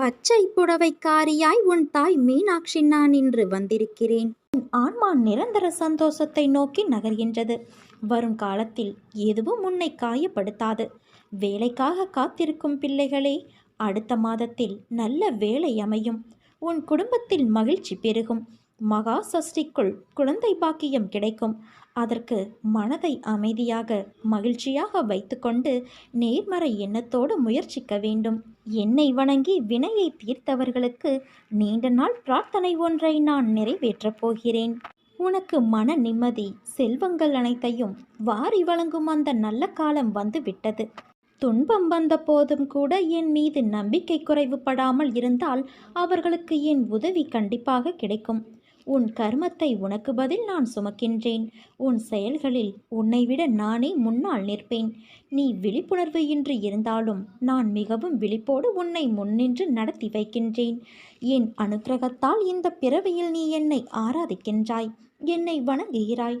பச்சை புடவைக்காரியாய் உன் தாய் மீனாட்சி நான் இன்று வந்திருக்கிறேன். உன் ஆன்மா நிரந்தர சந்தோஷத்தை நோக்கி நகர்கின்றது. வரும் காலத்தில் எதுவும் உன்னை காயப்படுத்தாது. வேலைக்காக காத்திருக்கும் பிள்ளைகளே அடுத்த மாதத்தில் நல்ல வேலை அமையும். உன் குடும்பத்தில் மகிழ்ச்சி பெருகும். மகா சஷ்டிக்குள் குழந்தை பாக்கியம் கிடைக்கும். அதற்கு மனதை அமைதியாக மகிழ்ச்சியாக வைத்துக்கொண்டு நேர்மறை எண்ணத்தோடு முயற்சிக்க வேண்டும். என்னை வணங்கி வினையை தீர்த்தவர்களுக்கு நீண்ட நாள் பிரார்த்தனை ஒன்றை நான் நிறைவேற்றப் போகிறேன். உனக்கு மன நிம்மதி செல்வங்கள் அனைத்தையும் வாரி வழங்கும் அந்த நல்ல காலம் வந்து விட்டது துன்பம் வந்த போதும் கூட என் மீது நம்பிக்கை குறைவுபடாமல் இருந்தால் அவர்களுக்கு என் உதவி கண்டிப்பாக கிடைக்கும். உன் கர்மத்தை உனக்கு பதில் நான் சுமக்கின்றேன். உன் செயல்களில் உன்னை விட நானே முன்னால் நிற்பேன். நீ விழிப்புணர்வு இன்றி இருந்தாலும் நான் மிகவும் விழிப்போடு உன்னை முன்னின்று நடத்தி வைக்கின்றேன். என் அனுக்கிரகத்தால் இந்த பிறவியில் நீ என்னை ஆராதிக்கின்றாய். என்னை வணங்குகிறாய்.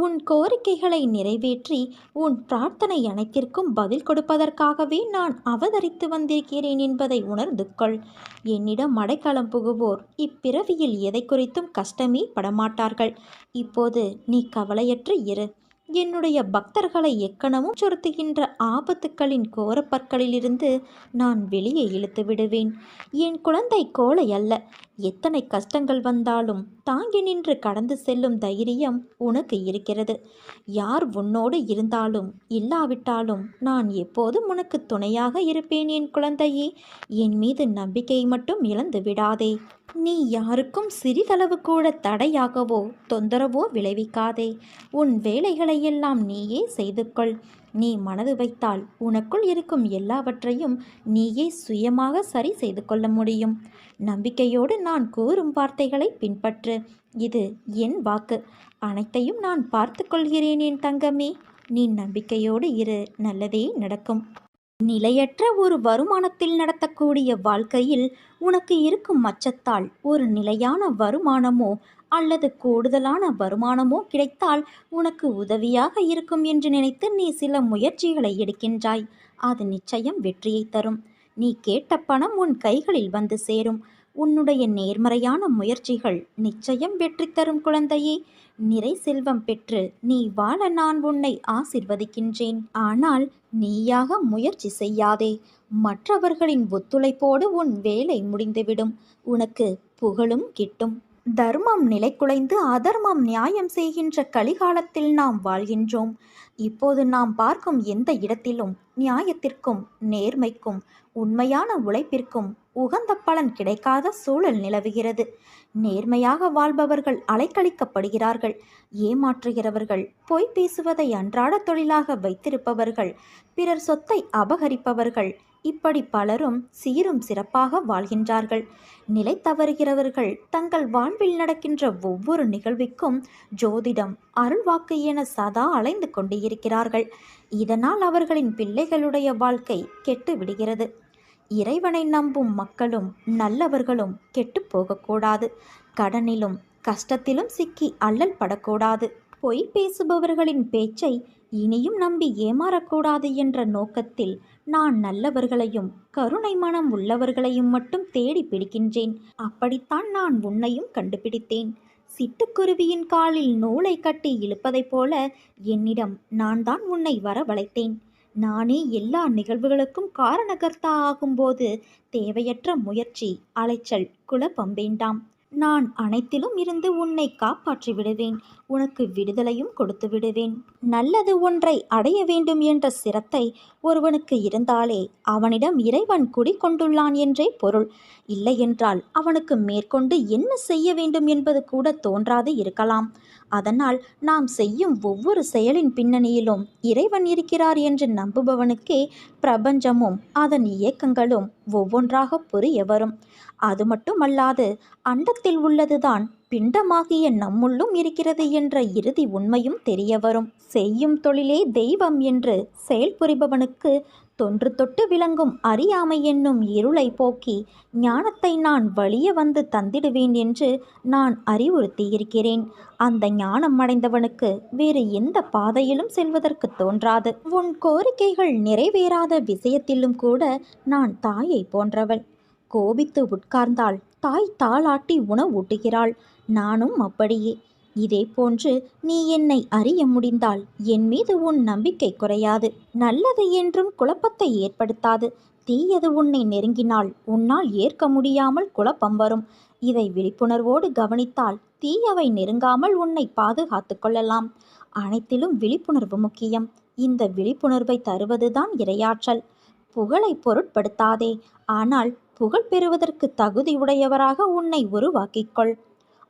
உன் கோரிக்கைகளை நிறைவேற்றி உன் பிரார்த்தனை அனைத்திற்கும் பதில் கொடுப்பதற்காகவே நான் அவதரித்து வந்திருக்கிறேன் என்பதை உணர்ந்து கொள் என்னிடம் மடைக்காலம் புகுவோர் இப்பிறவியில் எதை குறித்தும் கஷ்டமே படமாட்டார்கள். இப்போது நீ கவலையற்று இரு. என்னுடைய பக்தர்களை எக்கணமும் சொருத்துகின்ற ஆபத்துக்களின் கோரப்பற்களிலிருந்து நான் வெளியே இழுத்து விடுவேன். என் குழந்தை கோலை அல்ல. எத்தனை கஷ்டங்கள் வந்தாலும் தாங்கி நின்று கடந்து செல்லும் தைரியம் உனக்கு இருக்கிறது. யார் உன்னோடு இருந்தாலும் இல்லாவிட்டாலும் நான் எப்போதும் உனக்கு துணையாக இருப்பேன் என் குழந்தையே. என் மீது நம்பிக்கை மட்டும் இழந்து விடாதே. நீ யாருக்கும் சிறிதளவு கூட தடையாகவோ தொந்தரவோ விளைவிக்காதே. உன் வேலைகளையெல்லாம் நீயே செய்து கொள் நீ மனது வைத்தால் உனக்குள் இருக்கும் எல்லாவற்றையும் நீயே சுயமாக சரி செய்து கொள்ள முடியும். நம்பிக்கையோடு நான் கூறும் வார்த்தைகளை பின்பற்று. இது என் வாக்கு. அனைத்தையும் நான் பார்த்து கொள்கிறேன் என் தங்கமே. நீ நம்பிக்கையோடு இரு. நல்லதே நடக்கும். நிலையற்ற ஒரு வருமானத்தில் நடத்தக்கூடிய வாழ்க்கையில் உனக்கு இருக்கும் மச்சத்தால் ஒரு நிலையான வருமானமோ அல்லது கூடுதலான வருமானமோ கிடைத்தால் உனக்கு உதவியாக இருக்கும் என்று நினைத்து நீ சில முயற்சிகளை எடுக்கின்றாய். அது நிச்சயம் வெற்றியை தரும். நீ கேட்ட பணம் உன் கைகளில் வந்து சேரும். உன்னுடைய நேர்மறையான முயற்சிகள் நிச்சயம் வெற்றி தரும் குழந்தையே. நிறை செல்வம் பெற்று நீ வாழ நான் உன்னை ஆசிர்வதிக்கின்றேன். ஆனால் நீயாக முயற்சி செய்யாதே. மற்றவர்களின் ஒத்துழைப்போடு உன் வேலை முடிந்துவிடும். உனக்கு புகழும் கிட்டும். தர்மம் நிலைக்குலைந்து அதர்மம் நியாயம் செய்கின்ற கலிகாலத்தில் நாம் வாழ்கின்றோம். இப்போது நாம் பார்க்கும் எந்த இடத்திலும் நியாயத்திற்கும் நேர்மைக்கும் உண்மையான உழைப்பிற்கும் உகந்த பலன் கிடைக்காத சூழல் நிலவுகிறது. நேர்மையாக வாழ்பவர்கள் அலைக்கழிக்கப்படுகிறார்கள். ஏமாற்றுகிறவர்கள் பொய் பேசுவதை அன்றாட தொழிலாக வைத்திருப்பவர்கள் பிறர் சொத்தை அபகரிப்பவர்கள் இப்படி பலரும் சீரும் சிறப்பாக வாழ்கின்றார்கள். நிலை தவறுகிறவர்கள் தங்கள் வாழ்வில் நடக்கின்ற ஒவ்வொரு நிகழ்விற்கும் ஜோதிடம் அருள்வாக்கு என சதா அலைந்து கொண்டு இருக்கிறார்கள் இதனால் அவர்களின் பிள்ளைகளுடைய வாழ்க்கை கெட்டு விடுகிறது. இறைவனை நம்பும் மக்களும் நல்லவர்களும் கெட்டு போகக்கூடாது. கடனிலும் கஷ்டத்திலும் சிக்கி அல்லல் படக்கூடாது. பொய் பேசுபவர்களின் பேச்சை இனியும் நம்பி ஏமாறக்கூடாது என்ற நோக்கத்தில் நான் நல்லவர்களையும் கருணை மனம் உள்ளவர்களையும் மட்டும் தேடி பிடிக்கின்றேன். அப்படித்தான் நான் உன்னையும் கண்டுபிடித்தேன். சிட்டுக்குருவியின் காலில் நூலை கட்டி இழுப்பதைப் போல என்னிடம் நான் தான் உன்னை வரவழைத்தேன். நானே எல்லா நிகழ்வுகளுக்கும் காரணகர்த்தா ஆகும்போது தேவையற்ற முயற்சி அலைச்சல் குழப்பம் வேண்டாம். நான் அனைத்திலும் இருந்து உன்னை காப்பாற்றி விடுவேன் உனக்கு விடுதலையும் கொடுத்து விடுவேன். நல்லது ஒன்றை அடைய வேண்டும் என்ற சிரத்தை ஒருவனுக்கு இருந்தாலே அவனிடம் இறைவன் குடிக்கொண்டுள்ளான் என்றே பொருள். இல்லையென்றால் அவனுக்கு மேற்கொண்டு என்ன செய்ய வேண்டும் என்பது கூட தோன்றாது இருக்கலாம். அதனால் நாம் செய்யும் ஒவ்வொரு செயலின் பின்னணியிலும் இறைவன் இருக்கிறார் என்று நம்புபவனுக்கே பிரபஞ்சமும் அதன் இயக்கங்களும் ஒவ்வொன்றாக புரிய வரும். அது மட்டுமல்லாது அண்டத்தில் உள்ளதுதான் பிண்டமாகிய நம்முள்ளும் இருக்கிறது என்ற இறுதி உண்மையும் தெரியவரும் செய்யும் தொழிலே தெய்வம் என்று செயல்புரிபவனுக்கு தொன்று தொட்டு விளங்கும் அறியாமை என்னும் இருளை போக்கி ஞானத்தை நான் வழிய வந்து தந்திடுவேன் என்று நான் அறிவுறுத்தியிருக்கிறேன். அந்த ஞானம் அடைந்தவனுக்கு வேறு எந்த பாதையிலும் செல்வதற்கு தோன்றாது. உன் கோரிக்கைகள் நிறைவேறாத விஷயத்திலும் கூட நான் தாயை போன்றவள் கோபித்து உட்கார்ந்தால் தாய் தாளாட்டி உணவூட்டுகிறாள். நானும் அப்படியே. இதே போன்று நீ என்னை அறிய முடிந்தால் என் மீது உன் நம்பிக்கை குறையாது. நல்லது என்றும் குழப்பத்தை ஏற்படுத்தாது. தீயது உன்னை நெருங்கினால் உன்னால் ஏற்க முடியாமல் குழப்பம் வரும். இதை விழிப்புணர்வோடு கவனித்தால் தீயவை நெருங்காமல் உன்னை பாதுகாத்து கொள்ளலாம். அனைத்திலும் விழிப்புணர்வு முக்கியம். இந்த விழிப்புணர்வை தருவதுதான் இரையாற்றல். புகழை பொருட்படுத்தாதே. ஆனால் புகழ் பெறுவதற்கு தகுதியுடையவராக உன்னை உருவாக்கிக்கொள்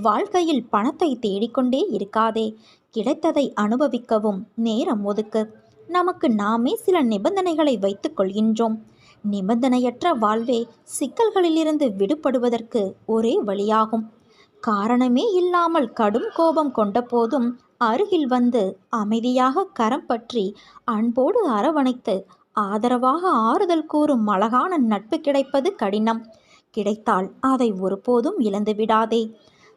வாழ்க்கையில் பணத்தை தேடிக்கொண்டே இருக்காதே. கிடைத்ததை அனுபவிக்கவும் நேரம் ஒதுக்கு. நமக்கு நாமே சில நிபந்தனைகளை வைத்துக் கொள்கின்றோம். நிபந்தனையற்ற வாழ்வே சிக்கல்களிலிருந்து விடுபடுவதற்கு ஒரே வழியாகும். காரணமே இல்லாமல் கடும் கோபம் கொண்ட போதும் அருகில் வந்து அமைதியாக கரம் பற்றி அன்போடு அரவணைத்து ஆதரவாக ஆறுதல் கூறும் அழகான நட்பு கிடைப்பது கடினம். கிடைத்தால் அதை ஒருபோதும் இழந்து விடாதே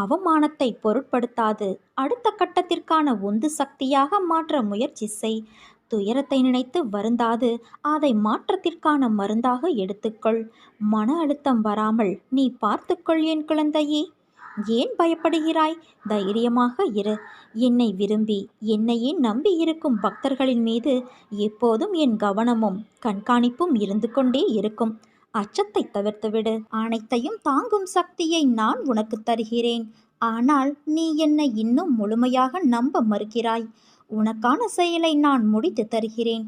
அவமானத்தை பொருட்படுத்தாது. அடுத்த கட்டத்திற்கான உந்து சக்தியாக மாற்ற முயற்சி செய். துயரத்தை நினைத்து வருந்தாது. அதை மாற்றத்திற்கான மருந்தாக எடுத்துக்கொள். மன அழுத்தம் வராமல் நீ பார்த்துக்கொள் என் குழந்தையே. ஏன் பயப்படுகிறாய்? தைரியமாக இரு. என்னை விரும்பி என்னையே நம்பி இருக்கும் பக்தர்களின் மீது எப்போதும் என் கவனமும் கண்காணிப்பும் இருந்து கொண்டே இருக்கும். அச்சத்தை தவிர்த்துவிடு அனைத்தையும் தாங்கும் சக்தியை நான் உனக்கு தருகிறேன். ஆனால் நீ என்னை இன்னும் முழுமையாக நம்ப மறுக்கிறாய். உனக்கான செயலை நான் முடித்து தருகிறேன்.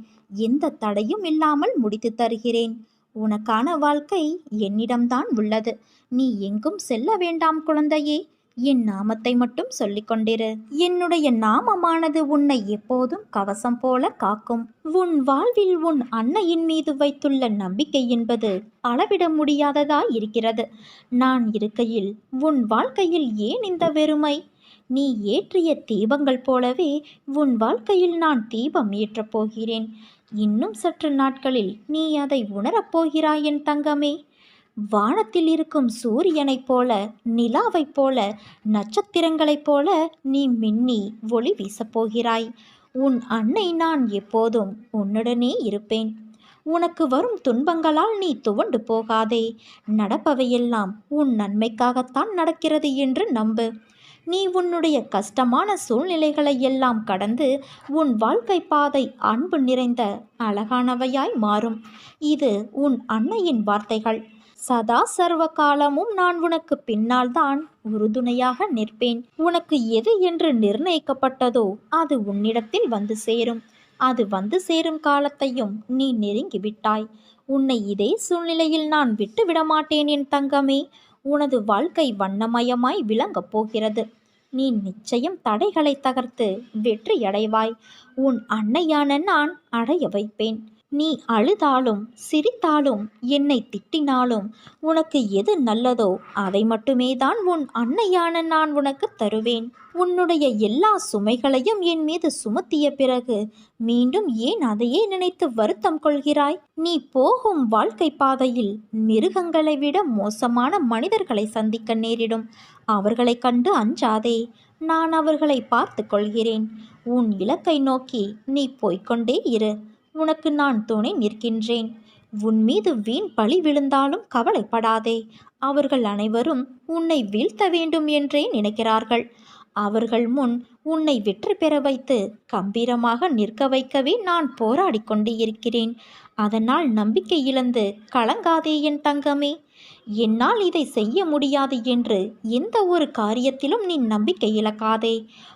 எந்த தடையும் இல்லாமல் முடித்து தருகிறேன். உனக்கான வாழ்க்கை என்னிடம்தான் உள்ளது. நீ எங்கும் செல்ல வேண்டாம் குழந்தையே. என் நாமத்தை மட்டும் சொல்லிக் கொண்டிரு. என்னுடைய நாமமானது உன்னை எப்போதும் கவசம் போல காக்கும். உன் வாழ்வில் உன் அன்னையின் மீது வைத்துள்ள நம்பிக்கை என்பது அளவிட முடியாததாய் இருக்கிறது. நான் இருக்கையில் உன் வாழ்க்கையில் ஏன் இந்த வெறுமை? நீ ஏற்றிய தீபங்கள் போலவே உன் வாழ்க்கையில் நான் தீபம் ஏற்றப் போகிறேன். இன்னும் சற்று நாட்களில் நீ அதை உணரப் போகிறாய் என் தங்கமே. வானத்தில் இருக்கும் சூரியனைப் போல நிலாவைப் போல நட்சத்திரங்களைப் போல நீ மின்னி ஒளி வீசப்போகிறாய் உன் அன்னை நான் எப்போதும் உன்னுடனே இருப்பேன். உனக்கு வரும் துன்பங்களால் நீ துவண்டு போகாதே. நடப்பவையெல்லாம் உன் நன்மைக்காகத்தான் நடக்கிறது என்று நம்பு. நீ உன்னுடைய கஷ்டமான சூழ்நிலைகளை எல்லாம் கடந்து உன் வாழ்க்கை பாதை அன்பு நிறைந்த அழகானவையாய் மாறும். இது உன் அன்னையின் வார்த்தைகள். சதா சர்வ காலமும் நான் உனக்கு பின்னால் தான் உறுதுணையாக நிற்பேன். உனக்கு எது என்று நிர்ணயிக்கப்பட்டதோ அது உன்னிடத்தில் வந்து சேரும். அது வந்து சேரும் காலத்தையும் நீ நெருங்கிவிட்டாய். உன்னை இதே சூழ்நிலையில் நான் விட்டு விடமாட்டேன் என் தங்கமே. உனது வாழ்க்கை வண்ணமயமாய் விளங்கப் போகிறது. நீ நிச்சயம் தடைகளை தகர்த்து வெற்றி அடைவாய் உன் அன்னையான நான் அடைய வைப்பேன். நீ அழுதாலும் சிரித்தாலும் என்னை திட்டினாலும் உனக்கு எது நல்லதோ அதை மட்டுமே தான் உன் அன்னையான நான் உனக்கு தருவேன். உன்னுடைய எல்லா சுமைகளையும் என் மீது சுமத்திய பிறகு மீண்டும் ஏன் அதையே நினைத்து வருத்தம் கொள்கிறாய்? நீ போகும் வாழ்க்கை பாதையில் மிருகங்களை விட மோசமான மனிதர்களை சந்திக்க நேரிடும். அவர்களை கண்டு அஞ்சாதே நான் அவர்களை பார்த்து கொள்கிறேன். உன் இலக்கை நோக்கி நீ போய்க்கொண்டே இரு. உனக்கு நான் துணை நிற்கின்றேன். உன் மீது வீண் பழி விழுந்தாலும் கவலைப்படாதே. அவர்கள் அனைவரும் உன்னை வீழ்த்த வேண்டும் என்றே நினைக்கிறார்கள். அவர்கள் முன் உன்னை வெற்றி பெற வைத்து கம்பீரமாக நிற்க வைக்கவே நான் போராடி கொண்டு இருக்கிறேன் அதனால் நம்பிக்கை இழந்து கலங்காதே என் தங்கமே. என்னால் இதை செய்ய முடியாது என்று எந்த ஒரு காரியத்திலும் நீ நம்பிக்கை இழக்காதே.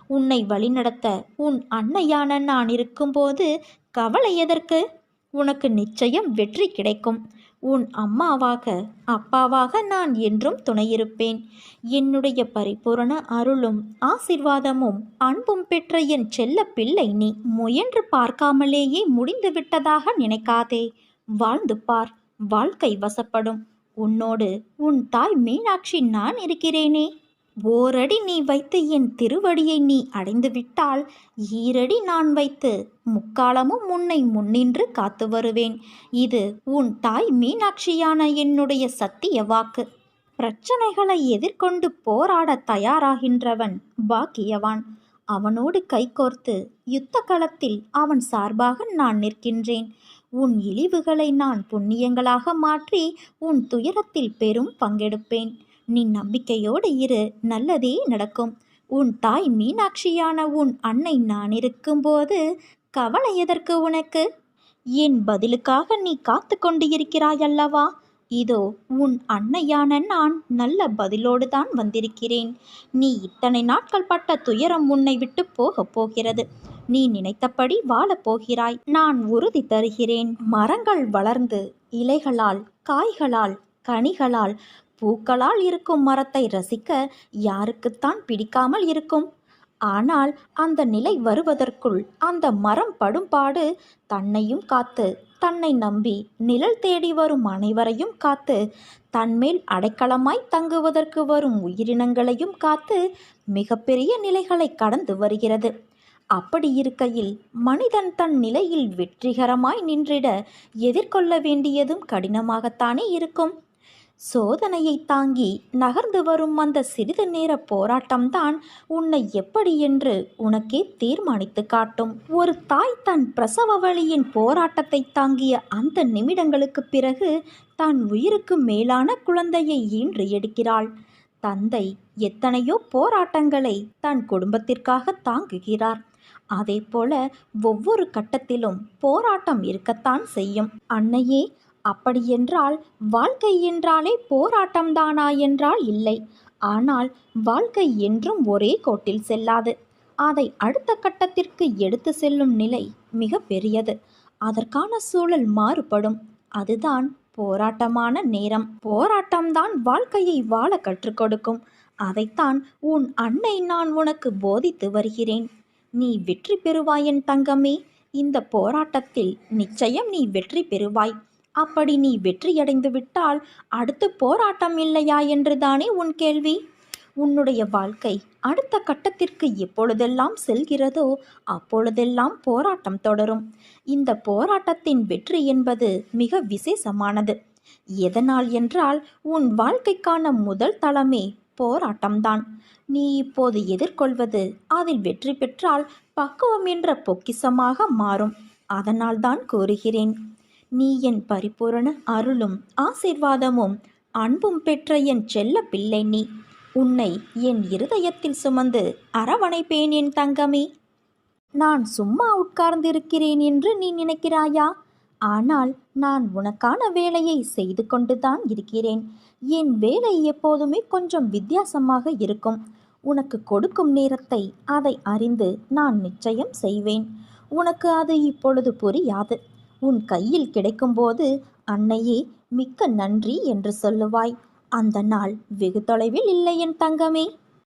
உன்னை வழிநடத்த உன் அன்னையான நான் இருக்கும்போது கவலை எதற்கு? உனக்கு நிச்சயம் வெற்றி கிடைக்கும். உன் அம்மாவாக அப்பாவாக நான் என்றும் துணையிருப்பேன். என்னுடைய பரிபூரண அருளும் ஆசிர்வாதமும் அன்பும் பெற்ற என் செல்ல பிள்ளை நீ முயன்று பார்க்காமலேயே முடிந்து விட்டதாக நினைக்காதே. வாழ்ந்து பார் வாழ்க்கை வசப்படும். உன்னோடு உன் தாய் மீனாட்சி நான் இருக்கிறேனே. ஓரடி நீ வைத்து என் திருவடியை நீ அடைந்து விட்டால் ஈரடி நான் வைத்து முக்காலமும் உன்னை முன்னின்று காத்து வருவேன். இது உன் தாய் மீனாட்சியான என்னுடைய சத்திய வாக்கு. பிரச்சனைகளை எதிர்கொண்டு போராட தயாராகின்றவன் பாக்கியவான். அவனோடு கைகோர்த்து யுத்த களத்தில் அவன் சார்பாக நான் நிற்கின்றேன். உன் இழிவுகளை நான் புண்ணியங்களாக மாற்றி உன் துயரத்தில் பெரும் பங்கெடுப்பேன். நீ நம்பிக்கையோடு இரு நல்லதே நடக்கும். உன் தாய் மீனாட்சியான உன் அன்னை நான் இருக்கும்போது கவலை எதற்கு உனக்கு? என் பதிலுக்காக நீ காத்து கொண்டு இருக்கிறாய் அல்லவா? இதோ உன் அன்னையான நான் நல்ல பதிலோடு தான் வந்திருக்கிறேன். நீ இத்தனை நாட்கள் பட்ட துயரம் உன்னை விட்டு போகப் போகிறது. நீ நினைத்தபடி வாழப் போகிறாய். நான் உறுதி தருகிறேன். மரங்கள் வளர்ந்து இலைகளால் காய்களால் கனிகளால் பூக்களால் இருக்கும் மரத்தை ரசிக்க யாருக்குத்தான் பிடிக்காமல் இருக்கும். ஆனால் அந்த நிலை வருவதற்குள் அந்த மரம் படும்பாடு தன்னையும் காத்து தன்னை நம்பி நிழல் தேடி வரும் அனைவரையும் காத்து தன்மேல் அடைக்கலமாய் தங்குவதற்கு வரும் உயிரினங்களையும் காத்து மிகப்பெரிய நிலைகளை கடந்து வருகிறது. அப்படி இருக்கையில் மனிதன் தன் நிலையில் வெற்றிகரமாய் நின்றிட எதிர்கொள்ள வேண்டியதும் கடினமாகத்தானே இருக்கும். சோதனையை தாங்கி நகர்ந்து வரும் அந்த சிறிது நேர போராட்டம்தான் உன்னை எப்படி என்று உனக்கே தீர்மானித்து காட்டும். ஒரு தாய் தன் பிரசவ வழியின் போராட்டத்தை தாங்கிய அந்த நிமிடங்களுக்கு பிறகு தான் உயிருக்கு மேலான குழந்தையை ஈன்று எடுக்கிறாள். தந்தை எத்தனையோ போராட்டங்களை தன் குடும்பத்திற்காக தாங்குகிறார். அதே போல ஒவ்வொரு கட்டத்திலும் போராட்டம் இருக்கத்தான் செய்யும். அன்னையே அப்படியென்றால் வாழ்க்கை என்றாலே போராட்டம்தானா என்றால் இல்லை. ஆனால் வாழ்க்கை என்றும் ஒரே கோட்டில் செல்லாது. அதை அடுத்த கட்டத்திற்கு எடுத்து செல்லும் நிலை மிக பெரியது. அதற்கான சூழல் மாறுபடும். அதுதான் போராட்டமான நேரம். போராட்டம்தான் வாழ்க்கையை வாழ கற்றுக் கொடுக்கும். அதைத்தான் உன் அன்னை நான் உனக்கு போதித்து வருகிறேன். நீ வெற்றி பெறுவாய் என் தங்கமே. இந்த போராட்டத்தில் நிச்சயம் நீ வெற்றி பெறுவாய். அப்படி நீ வெற்றியடைந்து விட்டால் அடுத்து போராட்டம் இல்லையா என்றுதானே உன் கேள்வி? உன்னுடைய வாழ்க்கை அடுத்த கட்டத்திற்கு எப்பொழுதெல்லாம் செல்கிறதோ அப்பொழுதெல்லாம் போராட்டம் தொடரும். இந்த போராட்டத்தின் வெற்றி என்பது மிக விசேஷமானது. எதனால் என்றால் உன் வாழ்க்கைக்கான முதல் தளமே போராட்டம்தான். நீ இப்போது எதிர்கொள்வது அதில் வெற்றி பெற்றால் பக்குவம் என்ற பொக்கிசமாக மாறும். அதனால்தான் கூறுகிறேன். நீ என் பரிபூரண அருளும் ஆசிர்வாதமும் அன்பும் பெற்ற என் செல்ல பிள்ளை நீ. உன்னை என் இருதயத்தில் சுமந்து அரவணைப்பேன் என் தங்கமே. நான் சும்மா உட்கார்ந்திருக்கிறேன் என்று நீ நினைக்கிறாயா? ஆனால் நான் உனக்கான வேலையை செய்து கொண்டுதான் இருக்கிறேன். என் வேலை எப்போதுமே கொஞ்சம் வித்தியாசமாக இருக்கும். உனக்கு கொடுக்கும் நேரத்தை அதை அறிந்து நான் நிச்சயம் செய்வேன். உனக்கு அது இப்பொழுது புரியாது. உன் கையில் கிடைக்கும்போது அன்னையே மிக்க நன்றி என்று சொல்லுவாய். அந்த நாள் வெகு தொலைவில் இல்லை என் தங்கமே.